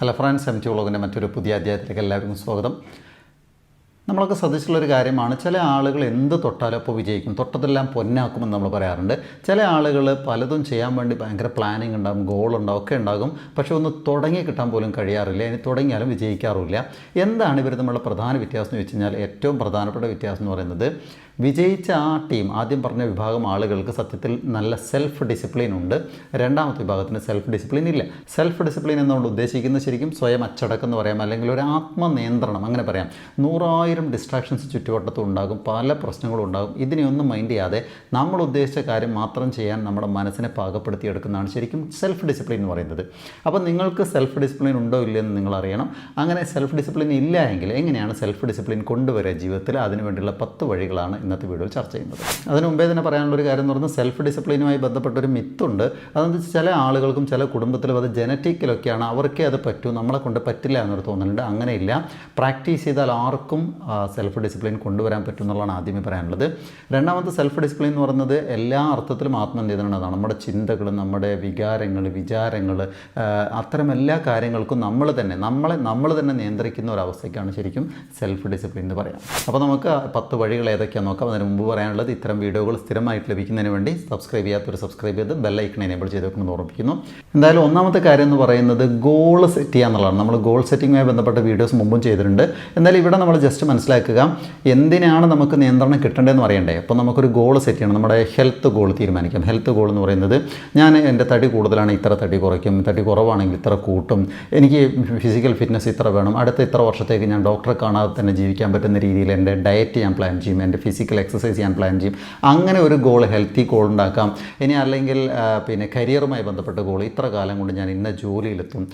Hello friends M T വ്ളോഗിന്റെ മറ്റൊരു പുതിയ അധ്യായത്തിലേക്ക് എല്ലാവർക്കും സ്വാഗതം. നമ്മളൊക്കെ ശ്രദ്ധിച്ചിട്ടുള്ളൊരു കാര്യമാണ് ചില ആളുകൾ എന്ത് തൊട്ടാലും അപ്പോൾ വിജയിക്കും തൊട്ടതെല്ലാം പൊന്നാക്കുമെന്ന് നമ്മൾ പറയാറുണ്ട്. ചില ആളുകൾ പലതും ചെയ്യാൻ വേണ്ടി ഭയങ്കര പ്ലാനിങ് ഉണ്ടാകും ഗോൾ ഉണ്ടാവും ഒക്കെ ഉണ്ടാകും പക്ഷേ ഒന്ന് തുടങ്ങി കിട്ടാൻ പോലും കഴിയാറില്ല ഇനി തുടങ്ങിയാലും വിജയിക്കാറുമില്ല. എന്താണ് ഇവർ തമ്മിലുള്ള പ്രധാന വ്യത്യാസം എന്ന് വെച്ച് കഴിഞ്ഞാൽ ഏറ്റവും പ്രധാനപ്പെട്ട വ്യത്യാസം എന്ന് പറയുന്നത് വിജയിച്ച ആ ടീം ആദ്യം പറഞ്ഞ വിഭാഗം ആളുകൾക്ക് സത്യത്തിൽ നല്ല സെൽഫ് ഡിസിപ്ലിൻ ഉണ്ട്. രണ്ടാമത്തെ വിഭാഗത്തിന് സെൽഫ് ഡിസിപ്ലിൻ ഇല്ല. സെൽഫ് ഡിസിപ്ലിൻ എന്നുകൊണ്ട് ഉദ്ദേശിക്കുന്നത് ശരിക്കും സ്വയം അച്ചടക്കം എന്ന് പറയാം. അല്ലെങ്കിൽ ഒരു ആത്മനിയന്ത്രണം അങ്ങനെ പറയാം. നൂറായിരം ഡിസ്ട്രാക്ഷൻസ് ചുറ്റുവട്ടത്തും ഉണ്ടാകും. പല പ്രശ്നങ്ങളും ഉണ്ടാകും. ഇതിനെയൊന്നും മൈൻഡ് ചെയ്യാതെ നമ്മൾ ഉദ്ദേശിച്ച കാര്യം മാത്രം ചെയ്യാൻ നമ്മുടെ മനസ്സിനെ പാകപ്പെടുത്തിയെടുക്കുന്നതാണ് ശരിക്കും സെൽഫ് ഡിസിപ്ലിൻ എന്ന് പറയുന്നത്. അപ്പോൾ നിങ്ങൾക്ക് സെൽഫ് ഡിസിപ്ലിൻ ഉണ്ടോ ഇല്ലയെന്ന് നിങ്ങൾ അറിയണം. അങ്ങനെ സെൽഫ് ഡിസിപ്ലിൻ ഇല്ല എങ്കിൽ എങ്ങനെയാണ് സെൽഫ് ഡിസിപ്ലിൻ കൊണ്ടുവരിക ജീവിതത്തിൽ? അതിനുവേണ്ടിയുള്ള പത്ത് വഴികളാണ് ഇന്നത്തെ വീഡിയോയിൽ ചർച്ച ചെയ്യുന്നത്. അതിന് മുമ്പേ തന്നെ പറയാനുള്ള ഒരു കാര്യം എന്ന് പറഞ്ഞാൽ സെൽഫ് ഡിസിപ്ലിനുമായി ബന്ധപ്പെട്ട ഒരു മിത്തുണ്ട്. അതെന്ന് വെച്ചാൽ ചില ആളുകൾക്കും ചില കുടുംബത്തിലും അത് ജനറ്റിക്കിലൊക്കെയാണ് അവർക്കേ അത് പറ്റൂ നമ്മളെ കൊണ്ട് പറ്റില്ല എന്നൊരു തോന്നലുണ്ട്. അങ്ങനെയില്ല. പ്രാക്ടീസ് ചെയ്താൽ ആർക്കും സെൽഫ് ഡിസിപ്ലിൻ കൊണ്ടുവരാൻ പറ്റും എന്നുള്ളതാണ് ആദ്യമേ പറയാനുള്ളത്. രണ്ടാമത്തെ സെൽഫ് ഡിസിപ്ലിൻ എന്ന് പറയുന്നത് എല്ലാ അർത്ഥത്തിലും ആത്മനിയന്ത്രണമാണ് നമ്മുടെ ചിന്തകൾ നമ്മുടെ വികാരങ്ങൾ വിചാരങ്ങൾ അത്തരം എല്ലാ കാര്യങ്ങൾക്കും നമ്മൾ തന്നെ നമ്മളെ നമ്മൾ തന്നെ നിയന്ത്രിക്കുന്ന ഒരു അവസ്ഥയ്ക്കാണ് ശരിക്കും സെൽഫ് ഡിസിപ്ലിൻ എന്ന് പറയാം അപ്പോൾ നമുക്ക് പത്ത് വഴികൾ ഏതൊക്കെയാണെന്ന് നോക്കാം. അതിന് മുമ്പ് പറയാനുള്ളത് ഇത്തരം വീഡിയോകൾ സ്ഥിരമായിട്ട് ലഭിക്കുന്നതിന് വേണ്ടി സബ്സ്ക്രൈബ് ചെയ്യാത്തൊരു സബ്സ്ക്രൈബ് ചെയ്ത് ബെല്ലൈക്കൺ എനേബിൾ ചെയ്ത് വെക്കണമെന്ന് ഓർമ്മിപ്പിക്കുന്നു. എന്തായാലും ഒന്നാമത്തെ കാര്യം എന്ന് പറയുന്നത് ഗോൾ സെറ്റ് ചെയ്യുക എന്നുള്ളതാണ്. നമ്മൾ ഗോൾ സെറ്റിങ്ങുമായി ബന്ധപ്പെട്ട വീഡിയോസ് മുമ്പും ചെയ്തിട്ടുണ്ട്. എന്തായാലും ഇവിടെ നമ്മൾ ജസ്റ്റ് മനസ്സിലാക്കുക എന്തിനാണ് നമുക്ക് നിയന്ത്രണം കിട്ടേണ്ടതെന്ന് പറയണ്ടേ അപ്പോൾ നമുക്കൊരു ഗോൾ സെറ്റ് ചെയ്യണം. നമ്മുടെ ഹെൽത്ത് ഗോൾ തീരുമാനിക്കാം. ഹെൽത്ത് ഗോൾ എന്ന് പറയുന്നത് ഞാൻ എന്റെ തടി കൂടുതലാണ് ഇത്ര തടി കുറയ്ക്കും തടി കുറവാണെങ്കിൽ ഇത്ര കൂട്ടും എനിക്ക് ഫിസിക്കൽ ഫിറ്റ്നസ് ഇത്ര വേണം അടുത്ത ഇത്ര വർഷത്തേക്ക് ഞാൻ ഡോക്ടറെ കാണാതെ തന്നെ ജീവിക്കാൻ പറ്റുന്ന രീതിയിൽ എന്റെ ഡയറ്റ് ഞാൻ പ്ലാൻ ചെയ്യും എന്റെ ഫിസിക്കൽ എക്സസൈസ് ചെയ്യാൻ പ്ലാൻ ചെയ്യും. അങ്ങനെ ഒരു ഗോൾ ഹെൽത്തി ഗോൾ ഉണ്ടാക്കാം. ഇനി അല്ലെങ്കിൽ പിന്നെ കരിയറുമായി ബന്ധപ്പെട്ട ഗോൾ ഇത്ര കാലം കൊണ്ട് ഞാൻ ഇന്ന ജോലിയിലെത്തും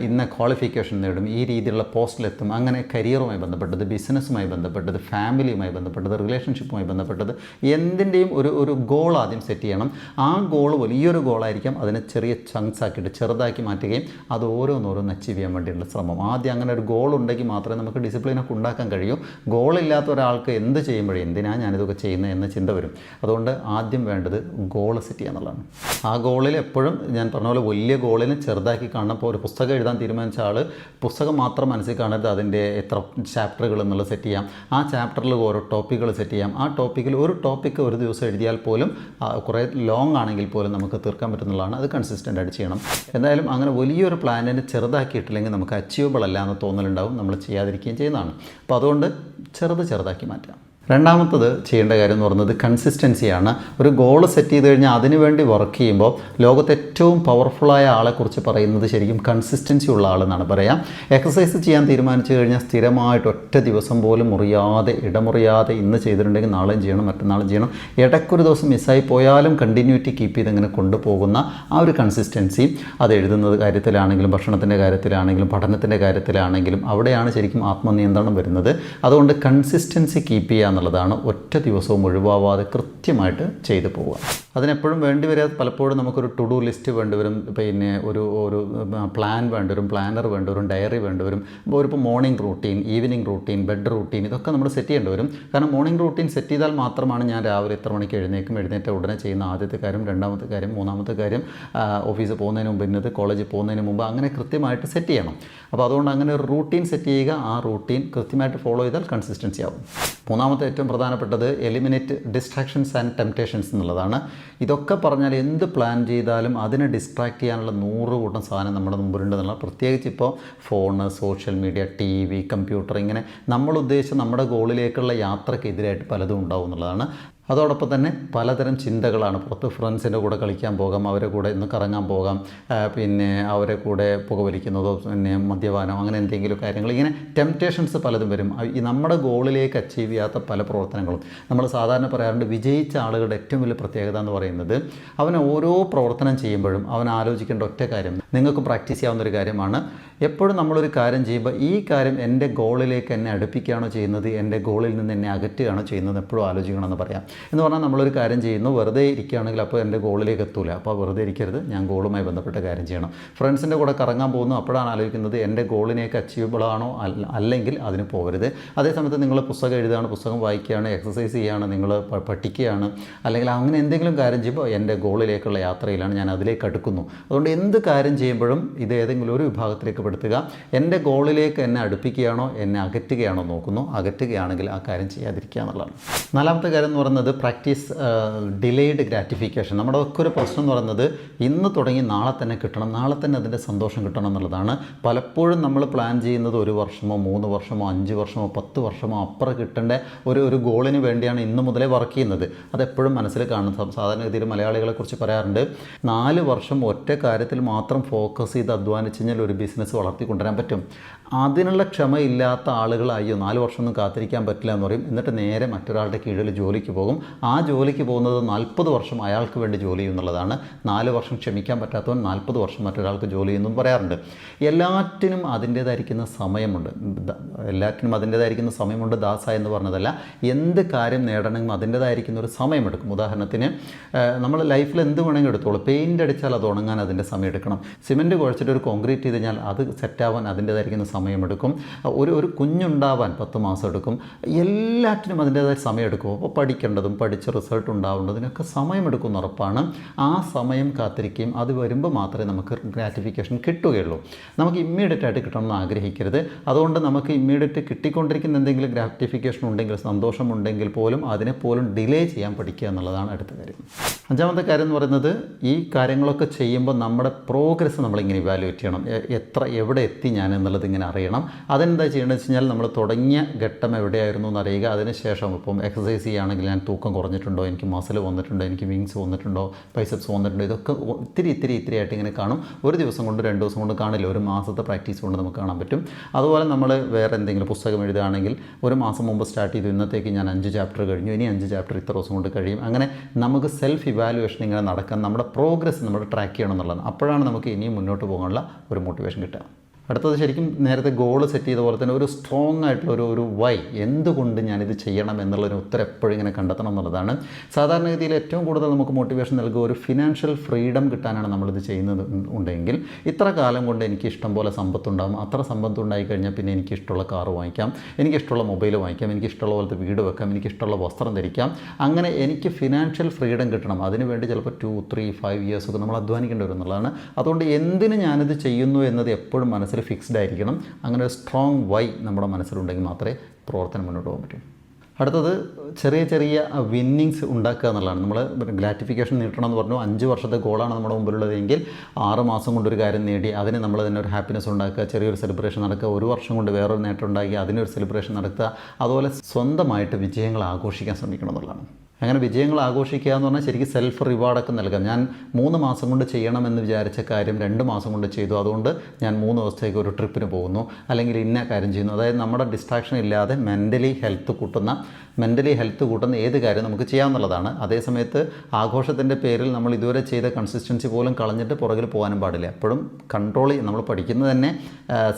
ഇന്ന ക്വാളിഫിക്കേഷൻ നേടും ഈ രീതിയിലുള്ള പോസ്റ്റിലെത്തും. അങ്ങനെ കരിയറുമായി ബന്ധപ്പെട്ടത് ബിസിനസ്സുമായി ബന്ധപ്പെട്ടത് ഫാമിലിയുമായി ബന്ധപ്പെട്ടത് റിലേഷൻഷിപ്പുമായി ബന്ധപ്പെട്ടത് എന്തിന്റെയും ഒരു ഒരു ഗോൾ ആദ്യം സെറ്റ് ചെയ്യണം. ആ ഗോൾ വലിയൊരു ഗോളായിരിക്കാം അതിനെ ചെറിയ ചങ്ക്സ് ആക്കിയിട്ട് ചെറുതാക്കി മാറ്റുകയും അത് ഓരോന്നോരോന്ന് അച്ചീവ് ചെയ്യാൻ വേണ്ടിയുള്ള ശ്രമം. ആദ്യം അങ്ങനെ ഒരു ഗോൾ ഉണ്ടെങ്കിൽ മാത്രമേ നമുക്ക് ഡിസിപ്ലിനൊക്കെ ഉണ്ടാക്കാൻ കഴിയൂ. ഗോളില്ലാത്ത ഒരാൾക്ക് എന്ത് ചെയ്യുമ്പോഴേ എന്തിനാണ് ഞാനിതൊക്കെ ചെയ്യുന്നത് എന്ന ചിന്ത വരും. അതുകൊണ്ട് ആദ്യം വേണ്ടത് ഗോൾ സെറ്റ് ചെയ്യുക എന്നുള്ളതാണ്. ആ ഗോളിൽ എപ്പോഴും ഞാൻ പറഞ്ഞ പോലെ വലിയ ഗോളിനെ ചെറുതാക്കി കാണണം. ഇപ്പോൾ ഒരു പുസ്തകം എഴുതാൻ തീരുമാനിച്ച ആൾ പുസ്തകം മാത്രം മനസ്സിൽ കാണരുത്. അതിന്റെ എത്ര ചാപ്റ്ററുകൾ എന്നുള്ളത് സെറ്റ് ചെയ്യാം. ആ ചാപ്റ്ററിൽ ഓരോ ടോപ്പിക്കുകൾ സെറ്റ് ചെയ്യാം. ആ ടോപ്പിക്കിൽ ഒരു ടോപ്പിക്ക് ഒരു ദിവസം എഴുതിയാൽ പോലും കുറേ ലോങ് ആണെങ്കിൽ പോലും നമുക്ക് തീർക്കാൻ പറ്റുന്നതാണ് അത് കൺസിസ്റ്റന്റ് ആയിട്ട് ചെയ്യണം. എന്തായാലും അങ്ങനെ വലിയൊരു പ്ലാനിനെ ചെറുതാക്കിയിട്ടില്ലെങ്കിൽ നമുക്ക് അച്ചീവബിൾ അല്ല എന്ന് തോന്നലുണ്ടാവും. നമ്മൾ ചെയ്യാതിരിക്കുകയും ചെയ്യുന്നതാണ്. അപ്പോൾ അതുകൊണ്ട് ചെറുത് ചെറുതാക്കി മാറ്റാം രണ്ടാമത്തത് ചെയ്യേണ്ട കാര്യം എന്ന് പറയുന്നത് കൺസിസ്റ്റൻസിയാണ് ഒരു ഗോൾ സെറ്റ് ചെയ്ത് കഴിഞ്ഞാൽ അതിനുവേണ്ടി വർക്ക് ചെയ്യുമ്പോൾ ലോകത്ത് ഏറ്റവും പവർഫുള്ളായ ആളെക്കുറിച്ച് പറയുന്നത് ശരിക്കും കൺസിസ്റ്റൻസി ഉള്ള ആളെന്നാണ് പറയാം. എക്സസൈസ് ചെയ്യാൻ തീരുമാനിച്ചു കഴിഞ്ഞാൽ സ്ഥിരമായിട്ട് ഒറ്റ ദിവസം പോലും മുറിയാതെ ഇടമുറിയാതെ ഇന്ന് ചെയ്തിട്ടുണ്ടെങ്കിൽ നാളെയും ചെയ്യണം മറ്റന്നാളും ചെയ്യണം. ഇടയ്ക്കൊരു ദിവസം മിസ്സായി പോയാലും കണ്ടിന്യൂറ്റി കീപ്പ് ചെയ്ത് ഇങ്ങനെ കൊണ്ടുപോകുന്ന ആ ഒരു കൺസിസ്റ്റൻസി അത് എഴുതുന്നത് കാര്യത്തിലാണെങ്കിലും ഭക്ഷണത്തിന്റെ കാര്യത്തിലാണെങ്കിലും പഠനത്തിന്റെ കാര്യത്തിലാണെങ്കിലും അവിടെയാണ് ശരിക്കും ആത്മനിയന്ത്രണം വരുന്നത്. അതുകൊണ്ട് കൺസിസ്റ്റൻസി കീപ്പ് ചെയ്യുക എന്നുള്ളതാണ് ഒറ്റ ദിവസവും ഒഴിവാവാതെ കൃത്യമായിട്ട് ചെയ്തു പോവുക. അതിനെപ്പോഴും വേണ്ടി വരിക പലപ്പോഴും നമുക്കൊരു ടു ഡു ലിസ്റ്റ് വേണ്ടിവരും പിന്നെ ഒരു ഒരു പ്ലാൻ വേണ്ടിവരും പ്ലാനർ വേണ്ടിവരും ഡയറി വേണ്ടിവരും ഇപ്പോൾ ഒരു morning routine evening routine bed routine ഇതൊക്കെ നമ്മൾ സെറ്റ് ചെയ്യേണ്ടി വരും. കാരണം മോർണിംഗ് റൂട്ടീൻ സെറ്റ് ചെയ്താൽ മാത്രമാണ് ഞാൻ രാവിലെ എത്ര മണിക്ക് എഴുന്നേക്കും എഴുന്നേറ്റ ഉടനെ ചെയ്യുന്ന ആദ്യത്തെ കാര്യം രണ്ടാമത്തെ കാര്യം മൂന്നാമത്തെ കാര്യം ഓഫീസിൽ പോകുന്നതിന് മുമ്പ് ഇന്നത് കോളേജിൽ പോകുന്നതിന് മുമ്പ് അങ്ങനെ കൃത്യമായിട്ട് സെറ്റ് ചെയ്യണം. അപ്പോൾ അതുകൊണ്ട് അങ്ങനെ ഒരു റൂട്ടീൻ സെറ്റ് ചെയ്യുക ആ റൂട്ടീൻ കൃത്യമായിട്ട് ഫോളോ ചെയ്താൽ കൺസിസ്റ്റൻസി ആവും. മൂന്നാമത്തെ ഏറ്റവും പ്രധാനപ്പെട്ടത് എലിമിനേറ്റ് ഡിസ്ട്രാക്ഷൻസ് ആൻഡ് ടെംപ്റ്റേഷൻസ് എന്നുള്ളതാണ്. ഇതൊക്കെ പറഞ്ഞാൽ എന്ത് പ്ലാൻ ചെയ്താലും അതിനെ ഡിസ്ട്രാക്ട് ചെയ്യാനുള്ള നൂറ് കൂട്ടം സാധനം നമ്മുടെ മുമ്പിലുണ്ട് എന്നുള്ള പ്രത്യേകിച്ച് ഇപ്പോൾ phone social media T V computer ഇങ്ങനെ നമ്മൾ ഉദ്ദേശിച്ച നമ്മുടെ ഗോളിലേക്കുള്ള യാത്രയ്ക്ക് എതിരായിട്ട് പലതും ഉണ്ടാവും എന്നുള്ളതാണ് അതോടൊപ്പം തന്നെ പലതരം ചിന്തകളാണ്. പുറത്ത് ഫ്രണ്ട്സിന്റെ കൂടെ കളിക്കാൻ പോകാം അവരെ കൂടെ ഇന്ന് കറങ്ങാൻ പോകാം പിന്നെ അവരെ കൂടെ പുകവലിക്കുന്നതോ പിന്നെ മദ്യപാനം അങ്ങനെ എന്തെങ്കിലും കാര്യങ്ങൾ. ഇങ്ങനെ ടെംപ്റ്റേഷൻസ് പലതും വരും. ഈ നമ്മുടെ ഗോളിലേക്ക് അച്ചീവ് ചെയ്യാത്ത പല പ്രവർത്തനങ്ങളും. നമ്മൾ സാധാരണ പറയാറുണ്ട് വിജയിച്ച ആളുകളുടെ ഏറ്റവും വലിയ പ്രത്യേകത എന്ന് പറയുന്നത് അവൻ ഓരോ പ്രവർത്തനം ചെയ്യുമ്പോഴും അവൻ ആലോചിക്കേണ്ട ഒറ്റ കാര്യം. നിങ്ങൾക്ക് പ്രാക്ടീസ് ചെയ്യാവുന്ന ഒരു കാര്യമാണ് എപ്പോഴും നമ്മളൊരു കാര്യം ചെയ്യുമ്പോൾ ഈ കാര്യം എന്റെ ഗോളിലേക്ക് എന്നെ അടുപ്പിക്കുകയാണോ ചെയ്യുന്നത് എന്റെ ഗോളിൽ നിന്ന് എന്നെ അകറ്റുകയാണോ ചെയ്യുന്നത് എപ്പോഴും ആലോചിക്കണമെന്ന് പറയാം. എന്ന് പറഞ്ഞാൽ നമ്മളൊരു കാര്യം ചെയ്യുന്നു വെറുതെ ഇരിക്കുകയാണെങ്കിൽ അപ്പോൾ എന്റെ ഗോളിലേക്ക് എത്തൂല. അപ്പോൾ വെറുതെ ഇരിക്കരുത് ഞാൻ ഗോളുമായി ബന്ധപ്പെട്ട കാര്യം ചെയ്യണം. ഫ്രണ്ട്സിന്റെ കൂടെ കറങ്ങാൻ പോകുന്നു അപ്പോഴാണ് ആലോചിക്കുന്നത് എന്റെ ആണോ അല്ല- അല്ലെങ്കിൽ അതിന് പോകരുത്. അതേസമയത്ത് നിങ്ങൾ പുസ്തകം എഴുതുകയാണ് പുസ്തകം വായിക്കുകയാണ് എക്സസൈസ് ചെയ്യുകയാണ് നിങ്ങൾ പഠിക്കുകയാണ് അല്ലെങ്കിൽ അങ്ങനെ എന്തെങ്കിലും കാര്യം ചെയ്യുമ്പോൾ എന്റെ ഗോളിലേക്കുള്ള യാത്രയിലാണ് ഞാൻ അതിലേക്ക് അടുക്കുന്നു. അതുകൊണ്ട് എന്ത് കാര്യം ചെയ്യുമ്പോഴും ഇത് ഏതെങ്കിലും ഒരു വിഭാഗത്തിലേക്ക് പെടുത്തുക. എന്റെ ഗോളിലേക്ക് എന്നെ അടുപ്പിക്കുകയാണോ എന്നെ അകറ്റുകയാണോ നോക്കുന്നു. അകറ്റുകയാണെങ്കിൽ ആ കാര്യം ചെയ്യാതിരിക്കുക എന്നുള്ളതാണ്. നാലാമത്തെ കാര്യം എന്ന് പറയുന്നത് പ്രാക്ടീസ് ഡിലേഡ് ഗ്രാറ്റിഫിക്കേഷൻ നമ്മുടെ ഒക്കെ ഒരു പ്രശ്നം എന്ന് പറയുന്നത് ഇന്ന് തുടങ്ങി നാളെ തന്നെ കിട്ടണം നാളെ തന്നെ അതിന്റെ സന്തോഷം കിട്ടണം എന്നുള്ളതാണ്. പലപ്പോഴും നമ്മൾ പ്ലാൻ ചെയ്യുന്നത് ഒരു വർഷമോ മൂന്ന് വർഷമോ അഞ്ച് വർഷമോ പത്ത് വർഷമോ അപ്പുറം കിട്ടേണ്ട ഒരു ഒരു ഗോളിന് വേണ്ടിയാണ് ഇന്ന് മുതലേ വർക്ക് ചെയ്യുന്നത്. അതെപ്പോഴും മനസ്സിൽ കാണും. സാധാരണഗതിയിൽ മലയാളികളെക്കുറിച്ച് പറയാറുണ്ട് നാല് വർഷം ഒറ്റ കാര്യത്തിൽ മാത്രം ഫോക്കസ് ചെയ്ത് അധ്വാനിച്ച് കഴിഞ്ഞാൽ ഒരു ബിസിനസ് വളർത്തിക്കൊണ്ടുവരാൻ പറ്റും. അതിനുള്ള ക്ഷമയില്ലാത്ത ആളുകളായോ നാല് വർഷമൊന്നും കാത്തിരിക്കാൻ പറ്റില്ല എന്ന് പറയും. എന്നിട്ട് നേരെ മറ്റൊരാളുടെ കീഴിൽ ജോലിക്ക് പോകും. ആ ജോലിക്ക് പോകുന്നത് നാൽപ്പത് വർഷം അയാൾക്ക് വേണ്ടി ജോലി ചെയ്യുന്നുള്ളതാണ്. നാല് വർഷം ക്ഷമിക്കാൻ പറ്റാത്തവൻ നാൽപ്പത് വർഷം മറ്റൊരാൾക്ക് ജോലി ചെയ്യുന്നു പറയാറുണ്ട്. എല്ലാറ്റിനും അതിന്റേതായിരിക്കുന്ന സമയമുണ്ട്. എല്ലാറ്റിനും അതിന്റേതായിരിക്കുന്ന സമയമുണ്ട് ദാസ എന്ന് പറഞ്ഞതല്ല. എന്ത് കാര്യം നേടണമെങ്കിലും അതിന്റേതായിരിക്കുന്ന ഒരു സമയമെടുക്കും. ഉദാഹരണത്തിന് നമ്മൾ ലൈഫിൽ എന്ത് വേണമെങ്കിലും എടുത്തോളൂ. പെയിന്റ് അടിച്ചാൽ അത് ഉണങ്ങാൻ അതിന്റെ സമയം എടുക്കണം. സിമെന്റ് കുഴച്ചിട്ട് ഒരു കോൺക്രീറ്റ് ചെയ്ത് കഴിഞ്ഞാൽ അത് സെറ്റാവാൻ അതിന്റേതായിരിക്കുന്ന സമയമെടുക്കും. ഒരു ഒരു കുഞ്ഞുണ്ടാവാൻ പത്ത് മാസം എടുക്കും. എല്ലാറ്റിനും അതിന്റേതായ സമയം എടുക്കും. അപ്പോൾ പഠിക്കേണ്ടതും പഠിച്ച് റിസൾട്ട് ഉണ്ടാവേണ്ടതിനൊക്കെ സമയമെടുക്കുന്ന ഉറപ്പാണ്. ആ സമയം കാത്തിരിക്കുകയും അത് വരുമ്പോൾ മാത്രമേ നമുക്ക് ഗ്രാറ്റിഫിക്കേഷൻ കിട്ടുകയുള്ളൂ. നമുക്ക് ഇമ്മീഡിയറ്റ് ആയിട്ട് കിട്ടണമെന്ന് ആഗ്രഹിക്കരുത്. അതുകൊണ്ട് നമുക്ക് ഇമ്മീഡിയറ്റ് കിട്ടിക്കൊണ്ടിരിക്കുന്ന എന്തെങ്കിലും ഗ്രാറ്റിഫിക്കേഷൻ ഉണ്ടെങ്കിൽ സന്തോഷമുണ്ടെങ്കിൽ പോലും അതിനെ പോലും ഡിലേ ചെയ്യാൻ പഠിക്കുക എന്നുള്ളതാണ് അടുത്ത കാര്യം. അഞ്ചാമത്തെ കാര്യം എന്ന് പറയുന്നത് ഈ കാര്യങ്ങളൊക്കെ ചെയ്യുമ്പോൾ നമ്മുടെ പ്രോഗ്രസ് നമ്മളിങ്ങനെ ഇവാലുവേറ്റ് ചെയ്യണം. എത്ര എവിടെ എത്തി ഞാൻ എന്നുള്ളത് ഇങ്ങനെ അറിയണം. അതെന്താ ചെയ്യേണ്ടത് വെച്ച് കഴിഞ്ഞാൽ നമ്മൾ തുടങ്ങിയ ഘട്ടം എവിടെയായിരുന്നു എന്ന് അറിയുക അതിനുശേഷം ഇപ്പം എക്സസൈസ് ചെയ്യുകയാണെങ്കിൽ ഞാൻ തൂക്കം കുറഞ്ഞിട്ടുണ്ടോ? എനിക്ക് മസിൽ വന്നിട്ടുണ്ടോ? എനിക്ക് വിങ്സ് വന്നിട്ടുണ്ടോ? പൈസപ്സ് വന്നിട്ടുണ്ടോ? ഇതൊക്കെ ഇത്തിരി ഇത്തിരി ഇത്തിരി ആയിട്ട് ഇങ്ങനെ കാണും. ഒരു ദിവസം കൊണ്ട് രണ്ട് ദിവസം കൊണ്ട് കാണില്ല. ഒരു മാസത്തെ പ്രാക്ടീസ് കൊണ്ട് നമുക്ക് കാണാൻ പറ്റും. അതുപോലെ നമ്മൾ വേറെ എന്തെങ്കിലും പുസ്തകം എഴുതുകയാണെങ്കിൽ ഒരു മാസം മുമ്പ് സ്റ്റാർട്ട് ചെയ്തു. ഇന്നത്തേക്ക് ഞാൻ അഞ്ച് ചാപ്റ്റർ കഴിഞ്ഞു. ഇനി അഞ്ച് ചാപ്റ്റർ ഇത്ര ദിവസം കൊണ്ട് കഴിയും. അങ്ങനെ നമുക്ക് സെൽഫ് ഇവാലുവേഷൻ ഇങ്ങനെ നടക്കാൻ നമ്മുടെ പ്രോഗ്രസ് നമ്മൾ ട്രാക്ക് ചെയ്യണം എന്നുള്ളതാണ് അപ്പോഴാണ് നമുക്ക് ഇനിയും മുന്നോട്ട് പോകാനുള്ള ഒരു മോട്ടിവേഷൻ കിട്ടുക. അടുത്തത് ശരിക്കും നേരത്തെ ഗോൾ സെറ്റ് ചെയ്ത പോലെ തന്നെ ഒരു സ്ട്രോങ് ആയിട്ടുള്ള ഒരു ഒരു വൈ എന്തുകൊണ്ട് ഞാനിത് ചെയ്യണം എന്നുള്ളൊരു ഉത്തരം എപ്പോഴും ഇങ്ങനെ കണ്ടെത്തണം എന്നുള്ളതാണ്. സാധാരണഗതിയിൽ ഏറ്റവും കൂടുതൽ നമുക്ക് മോട്ടിവേഷൻ നൽകുക ഒരു ഫിനാൻഷ്യൽ ഫ്രീഡം കിട്ടാനാണ് നമ്മളിത് ചെയ്യുന്നത് ഉണ്ടെങ്കിൽ. ഇത്ര കാലം കൊണ്ട് എനിക്ക് ഇഷ്ടം പോലെ സമ്പത്തുണ്ടാകും അത്ര സമ്പത്ത് ഉണ്ടായി കഴിഞ്ഞാൽ പിന്നെ എനിക്ക് ഇഷ്ടമുള്ള കാറ് വാങ്ങിക്കാം. എനിക്ക് ഇഷ്ടമുള്ള മൊബൈൽ വാങ്ങിക്കാം. എനിക്ക് ഇഷ്ടമുള്ള പോലത്തെ വീട് വെക്കാം. എനിക്ക് ഇഷ്ടമുള്ള വസ്ത്രം ധരിക്കാം. അങ്ങനെ എനിക്ക് ഫിനാൻഷ്യൽ ഫ്രീഡം കിട്ടണം. അതിനുവേണ്ടി ചിലപ്പോൾ ടു ത്രീ ഫൈവ് ഇയേഴ്സ് ഒക്കെ നമ്മൾ അധ്വാനിക്കേണ്ടി വരും എന്നുള്ളതാണ്. അതുകൊണ്ട് എന്തിന് ഞാനിത് ചെയ്യുന്നു എന്നത് എപ്പോഴും മനസ്സിൽ ഫിക്സ്ഡ് ആയിരിക്കണം. അങ്ങനെ ഒരു സ്ട്രോങ് വൈ നമ്മുടെ മനസ്സിലുണ്ടെങ്കിൽ മാത്രമേ പ്രവർത്തനം മുന്നോട്ട് പോകാൻ പറ്റൂ. അടുത്തത് ചെറിയ ചെറിയ വിന്നിങ്സ് ഉണ്ടാക്കുക എന്നുള്ളതാണ്. നമ്മൾ ഗ്രാറ്റിഫിക്കേഷൻ നീട്ടണം എന്ന് പറഞ്ഞു. അഞ്ച് വർഷത്തെ ഗോളാണ് നമ്മുടെ മുമ്പിലുള്ളതെങ്കിൽ ആറ് മാസം കൊണ്ട് ഒരു കാര്യം നേടി അതിന് നമ്മൾ തന്നെ ഒരു ഹാപ്പിനെസ് ഉണ്ടാക്കുക ചെറിയൊരു സെലിബ്രേഷൻ നടക്കുക ഒരു വർഷം കൊണ്ട് വേറൊരു നേട്ടം ഉണ്ടാക്കി അതിനൊരു സെലിബ്രേഷൻ നടത്തുക. അതുപോലെ സ്വന്തമായിട്ട് വിജയങ്ങൾ ആഘോഷിക്കാൻ ശ്രമിക്കണം എന്നുള്ളതാണ്. അങ്ങനെ വിജയങ്ങൾ ആഘോഷിക്കുക എന്ന് പറഞ്ഞാൽ ശരിക്കും സെൽഫ് റിവാർഡൊക്കെ നൽകാം. ഞാൻ മൂന്ന് മാസം കൊണ്ട് ചെയ്യണമെന്ന് വിചാരിച്ച കാര്യം രണ്ട് മാസം കൊണ്ട് ചെയ്തു. അതുകൊണ്ട് ഞാൻ മൂന്ന് ദിവസത്തേക്ക് ഒരു ട്രിപ്പിന് പോകുന്നു. അല്ലെങ്കിൽ ഇന്ന കാര്യം ചെയ്യുന്നു. അതായത് നമ്മുടെ ഡിസ്ട്രാക്ഷൻ ഇല്ലാതെ മെന്റലി ഹെൽത്ത് കൂട്ടുന്ന മെന്റലി ഹെൽത്ത് കൂട്ടുന്ന ഏത് കാര്യം നമുക്ക് ചെയ്യാമെന്നുള്ളതാണ്. അതേസമയത്ത് ആഘോഷത്തിന്റെ പേരിൽ നമ്മൾ ഇതുവരെ ചെയ്ത കൺസിസ്റ്റൻസി പോലും കളഞ്ഞിട്ട് പുറകിൽ പോകാനും പാടില്ല. എപ്പോഴും കൺട്രോൾ നമ്മൾ പഠിക്കുന്നത് തന്നെ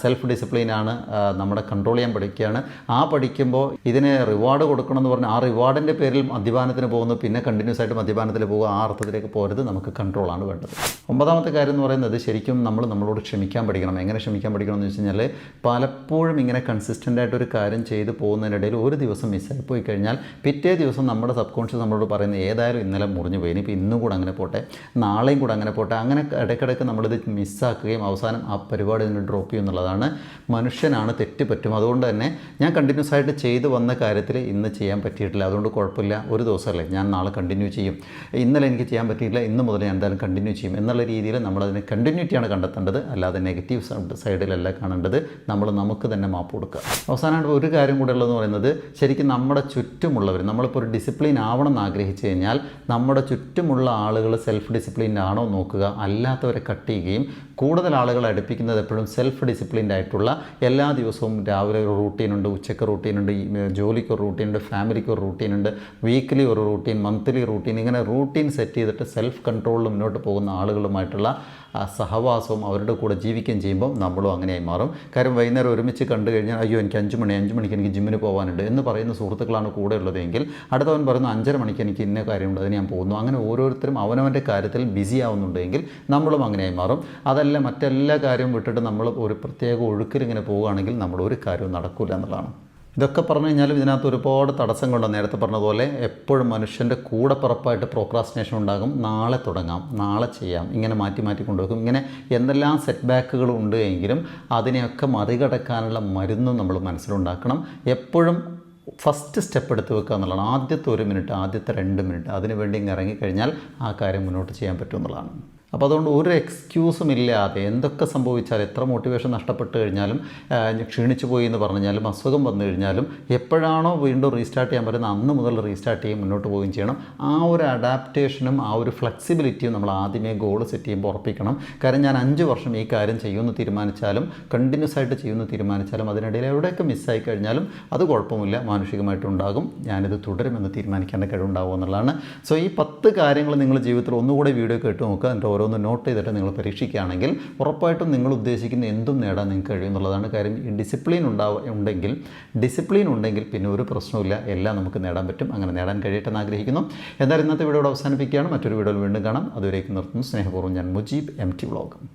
സെൽഫ് ഡിസിപ്ലിനാണ് നമ്മുടെ കൺട്രോൾ ചെയ്യാൻ പഠിക്കുകയാണ്. ആ പഠിക്കുമ്പോൾ ഇതിന് റിവാർഡ് കൊടുക്കണം എന്ന് പറഞ്ഞാൽ ആ റിവാർഡിന്റെ പേരിൽ മദ്യപാനത്തിന് പോകുന്നു പിന്നെ കണ്ടിന്യൂസ് ആയിട്ട് മദ്യപാനത്തിൽ പോകുക ആ അർത്ഥത്തിലേക്ക് പോരുത് നമുക്ക് കൺട്രോളാണ് വേണ്ടത്. ഒമ്പതാമത്തെ കാര്യം എന്ന് പറയുന്നത് ശരിക്കും നമ്മൾ നമ്മളോട് ക്ഷമിക്കാൻ പഠിക്കണം. എങ്ങനെ ക്ഷമിക്കാൻ പഠിക്കണം എന്ന് വെച്ച് കഴിഞ്ഞാൽ പലപ്പോഴും ഇങ്ങനെ കൺസിസ്റ്റന്റ് ആയിട്ട് ഒരു കാര്യം ചെയ്ത് പോകുന്നതിനിടയിൽ ഒരു ദിവസം മിസ്സായി പോയി കഴിഞ്ഞാൽ പിറ്റേ ദിവസം നമ്മുടെ സബ് കോൺഷ്യസ് നമ്മളോട് പറയുന്നത് ഏതായാലും ഇന്നലെ മുറിഞ്ഞു പോയി. ഇനിയിപ്പോൾ ഇന്നും കൂടെ അങ്ങനെ പോട്ടെ. നാളെയും കൂടെ അങ്ങനെ പോട്ടെ. അങ്ങനെ ഇടയ്ക്കിടയ്ക്ക് നമ്മളിത് മിസ്സാക്കുകയും അവസാനം ആ പരിപാടി നിന്ന് ഡ്രോപ്പ് ചെയ്യും എന്നുള്ളതാണ് മനുഷ്യനാണ് തെറ്റ് പറ്റും അതുകൊണ്ട് തന്നെ ഞാൻ കണ്ടിന്യൂസ് ആയിട്ട് ചെയ്തു വന്ന കാര്യത്തിൽ ഇന്ന് ചെയ്യാൻ പറ്റിയിട്ടില്ല. അതുകൊണ്ട് കുഴപ്പമില്ല. ഒരു ദിവസമല്ലേ. ഞാൻ നാളെ കണ്ടിന്യൂ ചെയ്യും. ഇന്നലെ എനിക്ക് ചെയ്യാൻ പറ്റിയില്ല ഇന്ന് മുതൽ ഞാൻ എന്തായാലും കണ്ടിന്യൂ ചെയ്യും എന്നുള്ള രീതിയിൽ നമ്മളതിനെ കണ്ടിന്യൂറ്റിയാണ് കണ്ടെത്തേണ്ടത്. അല്ലാതെ നെഗറ്റീവ് സൈഡിലല്ല കാണേണ്ടത്. നമ്മൾ നമുക്ക് തന്നെ മാപ്പ് കൊടുക്കുക. അവസാനമായിട്ട് ഒരു കാര്യം കൂടെ ഉള്ളതെന്ന് പറയുന്നത് ശരിക്കും നമ്മുടെ ചുറ്റുമുള്ളവർ നമ്മളിപ്പോൾ ഒരു ഡിസിപ്ലിൻ ആവണം എന്ന് ആഗ്രഹിച്ചു കഴിഞ്ഞാൽ നമ്മുടെ ചുറ്റുമുള്ള ആളുകൾ സെൽഫ് ഡിസിപ്ലിൻഡ് ആണോ നോക്കുക അല്ലാത്തവരെ കട്ട് ചെയ്യുകയും കൂടുതൽ ആളുകളെ അടുപ്പിക്കുന്നത് എപ്പോഴും സെൽഫ് ഡിസിപ്ലിൻഡ് ആയിട്ടുള്ള എല്ലാ ദിവസവും രാവിലെ ഒരു റൂട്ടീനുണ്ട് ഉച്ചയ്ക്ക് റൂട്ടീനുണ്ട് ജോലിക്ക് ഒരു റൂട്ടീനുണ്ട് ഫാമിലിക്ക് ഒരു റൂട്ടീനുണ്ട് വീക്കിലി ഒരു റൂട്ടീൻ മന്ത്ലി റൂട്ടീൻ ഇങ്ങനെ റൂട്ടീൻ സെറ്റ് ചെയ്തിട്ട് സെൽഫ് കൺട്രോളിൽ മുന്നോട്ട് പോകുന്ന ആളുകളുമായിട്ടുള്ള സഹവാസവും അവരുടെ കൂടെ ജീവിക്കുകയും ചെയ്യുമ്പോൾ നമ്മളും അങ്ങനെയായി മാറും. കാര്യം വൈകുന്നേരം ഒരുമിച്ച് കണ്ടു കഴിഞ്ഞാൽ അയ്യോ എനിക്ക് അഞ്ച് മണി അഞ്ച് മണിക്ക് എനിക്ക് ജിമ്മിന് പോകാനുണ്ട് എന്ന് പറയുന്ന സുഹൃത്തുക്കളാണ് കൂടെ ഉള്ളതെങ്കിൽ അടുത്തവൻ പറയുന്നു അഞ്ചര മണിക്ക് എനിക്ക് ഇന്ന കാര്യമുണ്ട് അതിന് ഞാൻ പോകുന്നു. അങ്ങനെ ഓരോരുത്തരും അവനവന്റെ കാര്യത്തിൽ ബിസി ആവുന്നുണ്ടെങ്കിൽ നമ്മളും അങ്ങനെയായി മാറും. അതല്ല മറ്റെല്ലാ കാര്യവും വിട്ടിട്ട് നമ്മൾ ഒരു പ്രത്യേക ഒഴുക്കിൽ ഇങ്ങനെ പോവുകയാണെങ്കിൽ നമ്മൾ ഒരു കാര്യവും നടക്കില്ല എന്നുള്ളതാണ്. ഇതൊക്കെ പറഞ്ഞു കഴിഞ്ഞാലും ഇതിനകത്ത് ഒരുപാട് തടസ്സങ്ങളുണ്ട്. നേരത്തെ പറഞ്ഞതുപോലെ എപ്പോഴും മനുഷ്യന്റെ കൂടെ പുറപ്പായിട്ട് പ്രോക്രാസ്റ്റിനേഷൻ ഉണ്ടാകും. നാളെ തുടങ്ങാം നാളെ ചെയ്യാം. ഇങ്ങനെ മാറ്റി മാറ്റി കൊണ്ടുവെക്കും ഇങ്ങനെ എന്തെല്ലാം സെറ്റ് ബാക്കുകൾ ഉണ്ട് എങ്കിലും അതിനെയൊക്കെ മറികടക്കാനുള്ള മരുന്നും നമ്മൾ മനസ്സിലുണ്ടാക്കണം. എപ്പോഴും ഫസ്റ്റ് സ്റ്റെപ്പ് എടുത്ത് വെക്കുക എന്നുള്ളതാണ്. ആദ്യത്തെ ഒരു മിനിറ്റ് ആദ്യത്തെ രണ്ട് മിനിറ്റ് അതിനുവേണ്ടി ഇറങ്ങിക്കഴിഞ്ഞാൽ ആ കാര്യം മുന്നോട്ട് ചെയ്യാൻ പറ്റും എന്നുള്ളതാണ്. അപ്പോൾ അതുകൊണ്ട് ഒരു എക്സ്ക്യൂസും ഇല്ലാതെ എന്തൊക്കെ സംഭവിച്ചാലും എത്ര മോട്ടിവേഷൻ നഷ്ടപ്പെട്ട് കഴിഞ്ഞാലും ക്ഷീണിച്ചു പോയി എന്ന് പറഞ്ഞാലും അസുഖം വന്നു കഴിഞ്ഞാലും എപ്പോഴാണോ വീണ്ടും റീസ്റ്റാർട്ട് ചെയ്യാൻ പറ്റുന്നത് അന്ന് മുതൽ റീസ്റ്റാർട്ട് ചെയ്യും മുന്നോട്ട് പോവുകയും ചെയ്യണം. ആ ഒരു അഡാപ്റ്റേഷനും ആ ഒരു ഫ്ലെക്സിബിലിറ്റിയും നമ്മൾ ആദ്യമേ ഗോൾ സെറ്റ് ചെയ്യുമ്പോൾ ഉറപ്പിക്കണം. കാരണം ഞാൻ അഞ്ച് വർഷം ഈ കാര്യം ചെയ്യുമെന്ന് തീരുമാനിച്ചാലും കണ്ടിന്യൂസ് ആയിട്ട് ചെയ്യുമെന്ന് തീരുമാനിച്ചാലും അതിനിടയിൽ എവിടെയൊക്കെ മിസ്സായി കഴിഞ്ഞാലും അത് കുഴപ്പമില്ല മാനുഷികമായിട്ടുണ്ടാകും ഞാനിത് തുടരുമെന്ന് തീരുമാനിക്കേണ്ട കഴിവുണ്ടാവും എന്നുള്ളതാണ്. സോ ഈ പത്ത് കാര്യങ്ങൾ നിങ്ങൾ ജീവിതത്തിൽ ഒന്നുകൂടെ വീഡിയോ കേട്ട് നോക്കുക. എന്നിട്ട് ഓരോന്ന് നോട്ട് ചെയ്തിട്ട് നിങ്ങൾ പരീക്ഷിക്കുകയാണെങ്കിൽ ഉറപ്പായിട്ടും നിങ്ങൾ ഉദ്ദേശിക്കുന്ന എന്തും നേടാൻ നിങ്ങൾക്ക് കഴിയും എന്നുള്ളതാണ് കാര്യം. ഈ ഡിസിപ്ലിൻ ഉണ്ടാവുക ഉണ്ടെങ്കിൽ ഡിസിപ്ലിൻ ഉണ്ടെങ്കിൽ പിന്നെ ഒരു പ്രശ്നവുമില്ല. എല്ലാം നമുക്ക് നേടാൻ പറ്റും. അങ്ങനെ നേടാൻ കഴിയട്ടെ എന്ന് ആഗ്രഹിക്കുന്നു. എന്തായാലും ഇന്നത്തെ വീഡിയോ അവസാനിപ്പിക്കുകയാണ്. മറ്റൊരു വീഡിയോയിൽ വീണ്ടും കാണാം. അതുവരേക്കും നിർത്തുന്നു. സ്നേഹപൂർവം ഞാൻ മുജീബ് എം ടി വ്ളോഗ്